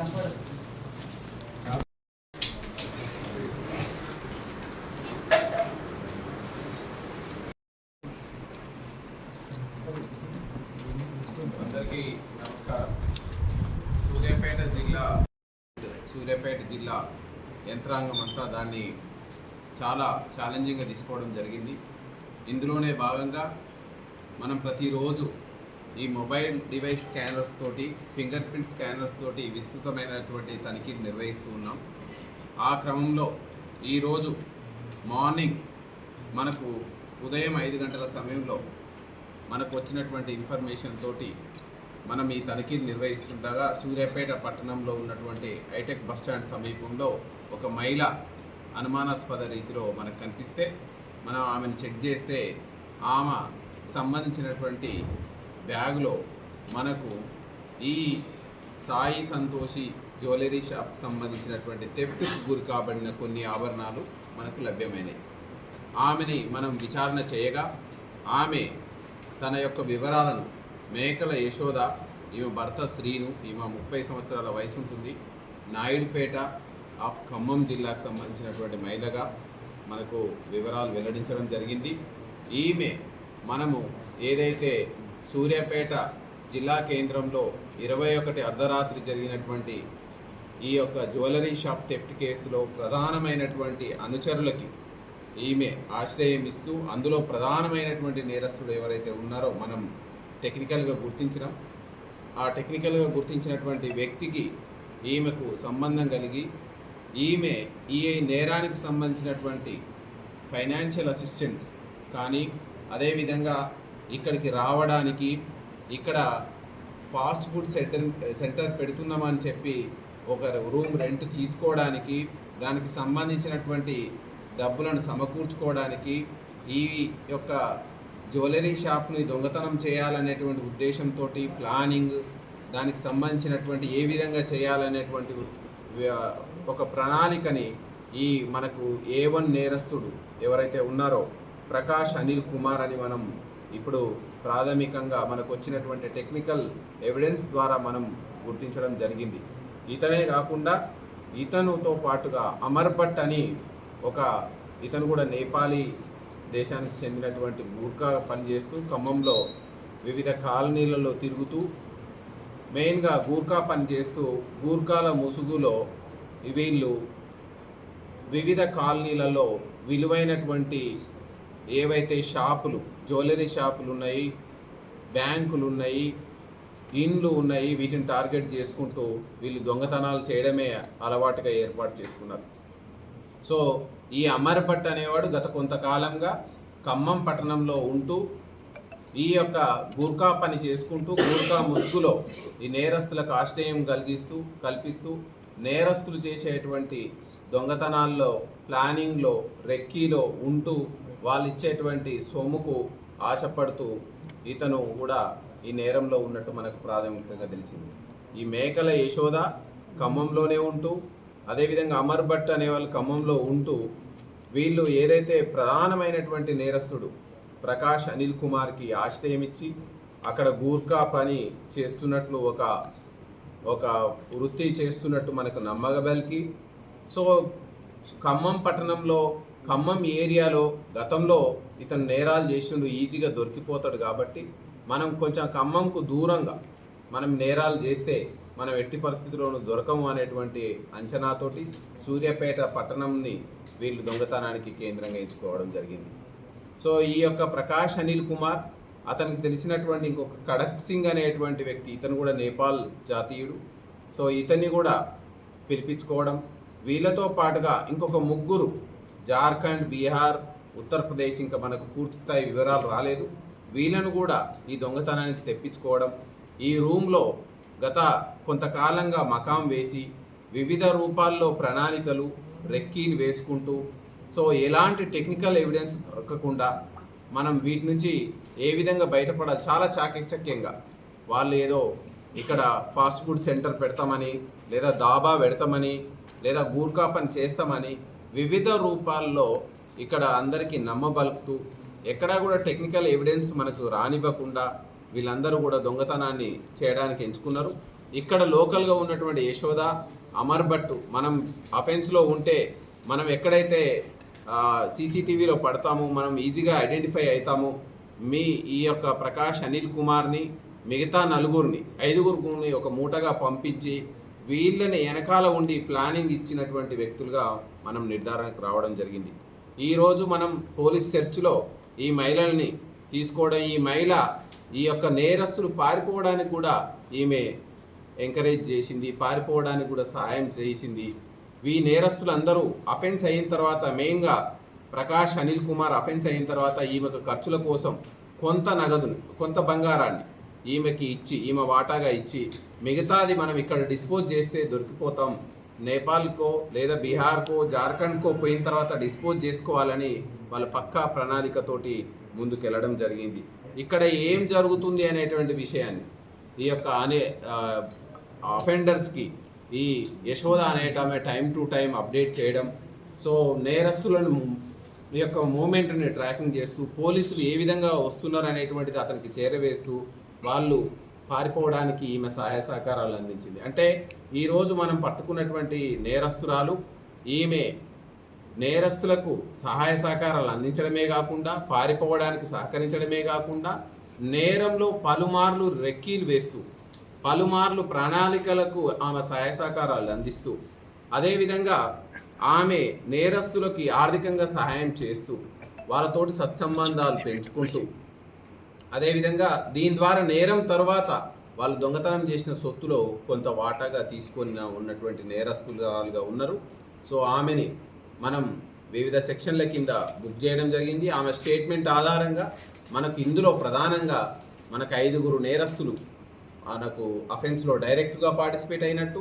అందరికీ నమస్కారం. సూర్యాపేట జిల్లా సూర్యాపేట జిల్లా యంత్రాంగం అంతా దాన్ని చాలా ఛాలెంజింగ్గా తీసుకోవడం జరిగింది. ఇందులోనే భాగంగా మనం ప్రతిరోజు ఈ మొబైల్ డివైస్ స్కానర్స్ తోటి ఫింగర్ ప్రింట్ స్కానర్స్ తోటి విస్తృతమైనటువంటి తనిఖీలు నిర్వహిస్తూ ఉన్నాం. ఆ క్రమంలో ఈరోజు మార్నింగ్ మనకు ఉదయం ఐదు గంటల సమయంలో మనకు వచ్చినటువంటి ఇన్ఫర్మేషన్ తోటి మనం ఈ తనిఖీలు నిర్వహిస్తుండగా సూర్యాపేట పట్టణంలో ఉన్నటువంటి హైటెక్ బస్టాండ్ సమీపంలో ఒక మహిళ అనుమానాస్పద రీతిలో మనకు కనిపిస్తే మనం ఆమెను చెక్ చేస్తే ఆమె సంబంధించినటువంటి బ్యాగ్లో మనకు ఈ సాయి సంతోషి జ్యువెలరీ షాప్ సంబంధించినటువంటి తెఫ్ట్కు గురి కాబడిన కొన్ని ఆభరణాలు మనకు లభ్యమైనవి. ఆమెని మనం విచారణ చేయగా ఆమె తన యొక్క వివరాలను మేకల యశోద ఈమె భర్త శ్రీను ఈమె ముప్పై సంవత్సరాల వయసు ఉంటుంది. నాయుడుపేట ఆఫ్ ఖమ్మం జిల్లాకు సంబంధించినటువంటి మహిళగా మనకు వివరాలు వెల్లడించడం జరిగింది. ఈమె మనము ఏదైతే సూర్యాపేట జిల్లా కేంద్రంలో ఇరవై ఒకటి అర్ధరాత్రి జరిగినటువంటి ఈ యొక్క జ్యువెలరీ షాప్ టెఫ్ట్ కేసులో ప్రధానమైనటువంటి అనుచరులకి ఈమె ఆశ్రయం ఇస్తూ అందులో ప్రధానమైనటువంటి నేరస్తుడు ఎవరైతే ఉన్నారో మనం టెక్నికల్గా గుర్తించడం ఆ టెక్నికల్గా గుర్తించినటువంటి వ్యక్తికి ఈమెకు సంబంధం కలిగి ఈమె ఈ నేరానికి సంబంధించినటువంటి ఫైనాన్షియల్ అసిస్టెన్స్ కానీ అదేవిధంగా ఇక్కడికి రావడానికి ఇక్కడ ఫాస్ట్ ఫుడ్ సెంటర్ సెంటర్ పెడుతున్నామని చెప్పి ఒక రూమ్ రెంట్ తీసుకోవడానికి దానికి సంబంధించినటువంటి డబ్బులను సమకూర్చుకోవడానికి ఈ యొక్క జ్యువెలరీ షాప్ని దొంగతనం చేయాలనేటువంటి ఉద్దేశంతో ప్లానింగ్ దానికి సంబంధించినటువంటి ఏ విధంగా చేయాలనేటువంటి ఒక ప్రణాళికని ఈ మనకు ఏ వన్ నేరస్తుడు ఎవరైతే ఉన్నారో ప్రకాష్ అనిల్ కుమార్ అని మనం ఇప్పుడు ప్రాథమికంగా మనకు వచ్చినటువంటి టెక్నికల్ ఎవిడెన్స్ ద్వారా మనం గుర్తించడం జరిగింది. ఇతనే కాకుండా ఇతనుతో పాటుగా అమర్ భట్ అని ఒక ఇతను కూడా నేపాలీ దేశానికి చెందినటువంటి గూర్ఖా పనిచేస్తూ ఖమ్మంలో వివిధ కాలనీలలో తిరుగుతూ మెయిన్గా గూర్ఖా పనిచేస్తూ గూర్ఖాల ముసుగులో వీళ్ళు వివిధ కాలనీలలో విలువైనటువంటి ఏవైతే షాపులు జ్యువెలరీ షాపులు ఉన్నాయి బ్యాంకులు ఉన్నాయి ఇండ్లు ఉన్నాయి వీటిని టార్గెట్ చేసుకుంటూ వీళ్ళు దొంగతనాలు చేయడమే అలవాటుగా ఏర్పాటు చేసుకున్నారు. సో ఈ అమర్భట్ అనేవాడు గత కొంతకాలంగా ఖమ్మం పట్టణంలో ఉంటూ ఈ యొక్క గూర్ఖా పని చేసుకుంటూ గూర్ఖా ముసుగులో ఈ నేరస్తులకు ఆశ్రయం కలిగిస్తూ కల్పిస్తూ నేరస్తులు చేసేటువంటి దొంగతనాల్లో ప్లానింగ్లో రెక్కీలో ఉంటూ వాళ్ళు ఇచ్చేటువంటి సొమ్ముకు ఆశపడుతూ ఇతను కూడా ఈ నేరంలో ఉన్నట్టు మనకు ప్రాథమికంగా తెలిసింది. ఈ మేకల యశోద ఖమ్మంలోనే ఉంటూ అదేవిధంగా అమర్ భట్ అనే వాళ్ళు ఖమ్మంలో ఉంటూ వీళ్ళు ఏదైతే ప్రధానమైనటువంటి నేరస్తుడు ప్రకాష్ అనిల్ కుమార్కి ఆశ్రయం ఇచ్చి అక్కడ గూర్ఖా పని చేస్తున్నట్లు ఒక ఒక వృత్తి చేస్తున్నట్టు మనకు నమ్మగబలికి సో ఖమ్మం పట్టణంలో ఖమ్మం ఏరియాలో గతంలో ఇతను నేరాలు చేసిండు ఈజీగా దొరికిపోతాడు కాబట్టి మనం కొంచెం ఖమ్మంకు దూరంగా మనం నేరాలు చేస్తే మనం ఎట్టి పరిస్థితుల్లోనూ దొరకము అనేటువంటి అంచనాతోటి సూర్యాపేట పట్టణంని వీళ్ళు దొంగతనానికి కేంద్రంగా ఎంచుకోవడం జరిగింది. సో ఈ యొక్క ప్రకాష్ అనిల్ కుమార్ అతనికి తెలిసినటువంటి ఇంకొక కడక్ సింగ్ అనేటువంటి వ్యక్తి ఇతను కూడా నేపాల్ జాతీయుడు. సో ఇతన్ని కూడా పిలిపించుకోవడం వీళ్ళతో పాటుగా ఇంకొక ముగ్గురు జార్ఖండ్ బీహార్ ఉత్తరప్రదేశ్ ఇంకా మనకు పూర్తి స్థాయి వివరాలు రాలేదు. వీళ్ళను కూడా ఈ దొంగతనానికి తెప్పించుకోవడం ఈ రూమ్లో గత కొంతకాలంగా మకాం వేసి వివిధ రూపాల్లో ప్రణాళికలు రెక్కీలు వేసుకుంటూ సో ఎలాంటి టెక్నికల్ ఎవిడెన్స్ దొరకకుండా మనం వీటి నుంచి ఏ విధంగా బయటపడాలి? చాలా చాకచక్యంగా. వాళ్ళు ఏదో ఇక్కడ ఫాస్ట్ ఫుడ్ సెంటర్ పెడతామని లేదా దాబా పెడతామని లేదా గూర్ఖా పని చేస్తామని వివిధ రూపాల్లో ఇక్కడ అందరికీ నమ్మబలుపుతూ ఎక్కడా కూడా టెక్నికల్ ఎవిడెన్స్ మనకు రానివ్వకుండా వీళ్ళందరూ కూడా దొంగతనాన్ని చేయడానికి ఎంచుకున్నారు. ఇక్కడ లోకల్గా ఉన్నటువంటి యశోద అమర్ భట్ మనం అఫెన్స్లో ఉంటే మనం ఎక్కడైతే సీసీటీవీలో పడతాము మనం ఈజీగా ఐడెంటిఫై అవుతాము మీ ఈ యొక్క ప్రకాష్ అనిల్ కుమార్ని మిగతా నలుగురిని ఐదుగురిని ఒక మూటగా పంపించి వీళ్ళని వెనకాల ఉండి ప్లానింగ్ ఇచ్చినటువంటి వ్యక్తులుగా మనం నిర్ధారణకు రావడం జరిగింది. ఈరోజు మనం పోలీస్ సెర్చ్లో ఈ మహిళల్ని తీసుకోవడం ఈ మహిళ ఈ యొక్క నేరస్తులు పారిపోవడానికి కూడా ఈమె ఎంకరేజ్ చేసింది పారిపోవడానికి కూడా సహాయం చేసింది. ఈ నేరస్తులందరూ అఫెన్స్ అయిన తర్వాత మెయిన్గా ప్రకాష్ అనిల్ కుమార్ అఫెన్స్ అయిన తర్వాత ఈమెకు ఖర్చుల కోసం కొంత నగదును కొంత బంగారాన్ని ఈమెకి ఇచ్చి ఈమె వాటాగా ఇచ్చి మిగతాది మనం ఇక్కడ డిస్పోజ్ చేస్తే దొరికిపోతాం. నేపాల్కో లేదా బీహార్కో జార్ఖండ్కో పోయిన తర్వాత డిస్పోజ్ చేసుకోవాలని వాళ్ళ పక్కా ప్రణాళికతోటి ముందుకెళ్ళడం జరిగింది. ఇక్కడ ఏం జరుగుతుంది అనేటువంటి విషయాన్ని ఈ యొక్క అనే అఫెండర్స్కి ఈ యశోద అనేటమే టైం టు టైం అప్డేట్ చేయడం. సో నేరస్తులను ఈ యొక్క మూమెంట్ని ట్రాకింగ్ చేస్తూ పోలీసులు ఏ విధంగా వస్తున్నారు అనేటువంటిది అతనికి చేరవేస్తూ వాళ్ళు పారిపోవడానికి ఈమె సహాయ సహకారాలు అందించింది. అంటే ఈరోజు మనం పట్టుకున్నటువంటి నేరస్తురాలు ఈమె నేరస్తులకు సహాయ సహకారాలు అందించడమే కాకుండా పారిపోవడానికి సహకరించడమే కాకుండా నేరంలో పలుమార్లు రెక్కీలు వేస్తూ పలుమార్లు ప్రణాళికలకు ఆమె సహాయ సహకారాలు అందిస్తూ అదేవిధంగా ఆమె నేరస్తులకి ఆర్థికంగా సహాయం చేస్తూ వాళ్ళతోటి సత్సంబంధాలు పెంచుకుంటూ అదేవిధంగా దీని ద్వారా నేరం తర్వాత వాళ్ళు దొంగతనం చేసిన సొత్తులో కొంత వాటాగా తీసుకొని ఉన్నటువంటి నేరస్తులుగా ఉన్నారు. సో ఆమెని మనం వివిధ సెక్షన్ల కింద బుక్ చేయడం జరిగింది. ఆమె స్టేట్మెంట్ ఆధారంగా మనకు ఇందులో ప్రధానంగా మనకు ఐదుగురు నేరస్తులు మనకు అఫెన్స్లో డైరెక్ట్గా పార్టిసిపేట్ అయినట్టు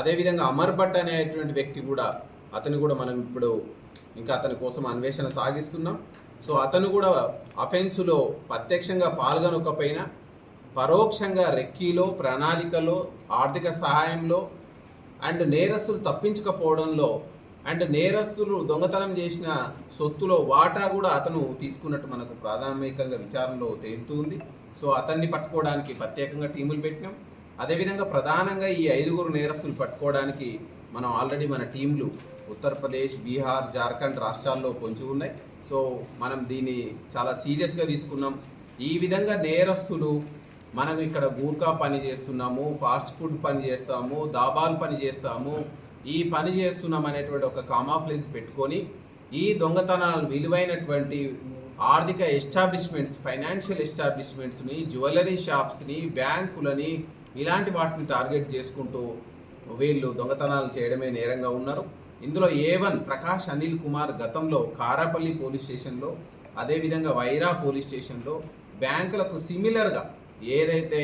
అదేవిధంగా అమర్ భట్ అనేటువంటి వ్యక్తి కూడా అతను కూడా మనం ఇప్పుడు ఇంకా అతని కోసం అన్వేషణ సాగిస్తున్నాం. సో అతను కూడా అఫెన్సులో ప్రత్యక్షంగా పాల్గొనకపోయినా పరోక్షంగా రెక్కీలో ప్రణాళికలో ఆర్థిక సహాయంలో అండ్ నేరస్తులు తప్పించకపోవడంలో అండ్ నేరస్తులు దొంగతనం చేసిన సొత్తులో వాటా కూడా అతను తీసుకున్నట్టు మనకు ప్రాథమికంగా విచారణలో తేలుతుంది సో అతన్ని పట్టుకోవడానికి ప్రత్యేకంగా టీములు పెట్టినాం. అదేవిధంగా ప్రధానంగా ఈ ఐదుగురు నేరస్తులు పట్టుకోవడానికి మనం ఆల్రెడీ మన టీంలు ఉత్తరప్రదేశ్ బీహార్ జార్ఖండ్ రాష్ట్రాల్లో పొంచి ఉన్నాయి. సో మనం దీన్ని చాలా సీరియస్గా తీసుకున్నాం. ఈ విధంగా నేరస్తులు మనం ఇక్కడ గూర్ఖా పని చేస్తున్నాము ఫాస్ట్ ఫుడ్ పని చేస్తాము దాబాలు పని చేస్తాము ఈ పని చేస్తున్నాం అనేటువంటి ఒక కామాఫ్లేజ్ పెట్టుకొని ఈ దొంగతనాలు విలువైనటువంటి ఆర్థిక ఎస్టాబ్లిష్మెంట్స్ ఫైనాన్షియల్ ఎస్టాబ్లిష్మెంట్స్ని జ్యువెలరీ షాప్స్ని బ్యాంకులని ఇలాంటి వాటిని టార్గెట్ చేసుకుంటూ వీళ్ళు దొంగతనాలు చేయడమే నేరంగా ఉన్నారు. ఇందులో ఏ వన్ ప్రకాష్ అనిల్ కుమార్ గతంలో కారాపల్లి పోలీస్ స్టేషన్లో అదేవిధంగా వైరా పోలీస్ స్టేషన్లో బ్యాంకులకు సిమిలర్గా ఏదైతే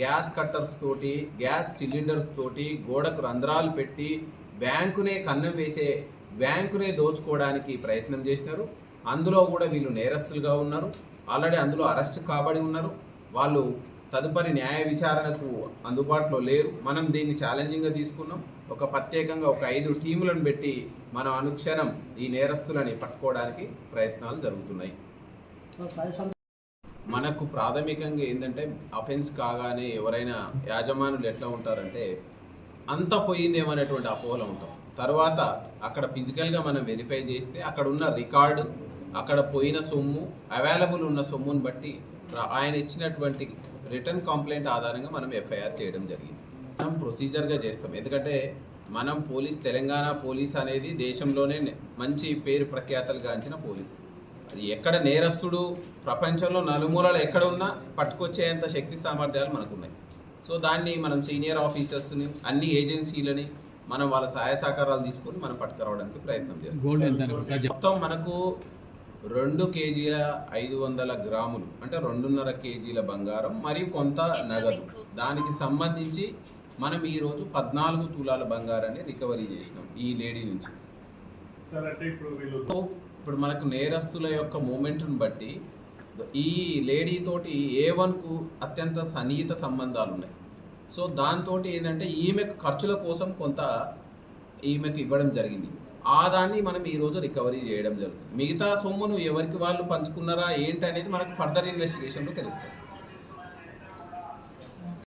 గ్యాస్ కట్టర్స్ తోటి గ్యాస్ సిలిండర్స్ తోటి గోడకు రంధ్రాలు పెట్టి బ్యాంకునే కన్నం వేసే బ్యాంకునే దోచుకోవడానికి ప్రయత్నం చేసినారు. అందులో కూడా వీళ్ళు నేరస్తులుగా ఉన్నారు. ఆల్రెడీ అందులో అరెస్ట్ కాబడి ఉన్నారు. వాళ్ళు తదుపరి న్యాయ విచారణకు అందుబాటులో లేరు. మనం దీన్ని ఛాలెంజింగ్గా తీసుకున్నాం. ఒక ప్రత్యేకంగా ఒక ఐదు టీములను పెట్టి మనం అనుక్షణం ఈ నేరస్తులని పట్టుకోవడానికి ప్రయత్నాలు జరుగుతున్నాయి. మనకు ప్రాథమికంగా ఏంటంటే అఫెన్స్ కాగానే ఎవరైనా యాజమానులు ఎట్లా ఉంటారంటే అంత పోయిందేమనేటువంటి అపోహలో ఉంటాం. తర్వాత అక్కడ ఫిజికల్గా మనం వెరిఫై చేస్తే అక్కడ ఉన్న రికార్డు అక్కడ పోయిన సొమ్ము అవైలబుల్ ఉన్న సొమ్మును బట్టి ఆయన ఇచ్చినటువంటి రిటర్న్ కంప్లైంట్ ఆధారంగా మనం ఎఫ్ఐఆర్ చేయడం జరిగింది. మనం ప్రొసీజర్గా చేస్తాం. ఎందుకంటే మనం పోలీస్ తెలంగాణ పోలీస్ అనేది దేశంలోనే మంచి పేరు ప్రఖ్యాతలు గాంచిన పోలీస్. అది ఎక్కడ నేరస్తుడు ప్రపంచంలో నలుమూలలు ఎక్కడ ఉన్నా పట్టుకొచ్చేంత శక్తి సామర్థ్యాలు మనకు ఉన్నాయి సో దాన్ని మనం సీనియర్ ఆఫీసర్స్ని అన్ని ఏజెన్సీలని మనం వాళ్ళ సహాయ సహకారాలు తీసుకొని మనం పట్టుకురావడానికి ప్రయత్నం చేస్తాం. మొత్తం మనకు రెండు కేజీల ఐదు వందల గ్రాములు అంటే రెండున్నర కేజీల బంగారం మరియు కొంత నగదు. దానికి సంబంధించి మనం ఈరోజు పద్నాలుగు తులాల బంగారాన్ని రికవరీ చేసినాం ఈ లేడీ నుంచి. ఇప్పుడు వీళ్ళు సో ఇప్పుడు మనకు నేరస్తుల యొక్క మూమెంట్ని బట్టి ఈ లేడీ తోటి ఏ వన్కు అత్యంత సన్నిహిత సంబంధాలు ఉన్నాయి. సో దాంతో ఏంటంటే ఈమెకు ఖర్చుల కోసం కొంత ఈమెకు ఇవ్వడం జరిగింది. ఆ దాన్ని మనం ఈరోజు రికవరీ చేయడం జరుగుతుంది. మిగతా సొమ్మును ఎవరికి వాళ్ళు పంచుకున్నారా ఏంటి అనేది మనకు ఫర్దర్ ఇన్వెస్టిగేషన్లో తెలుస్తుంది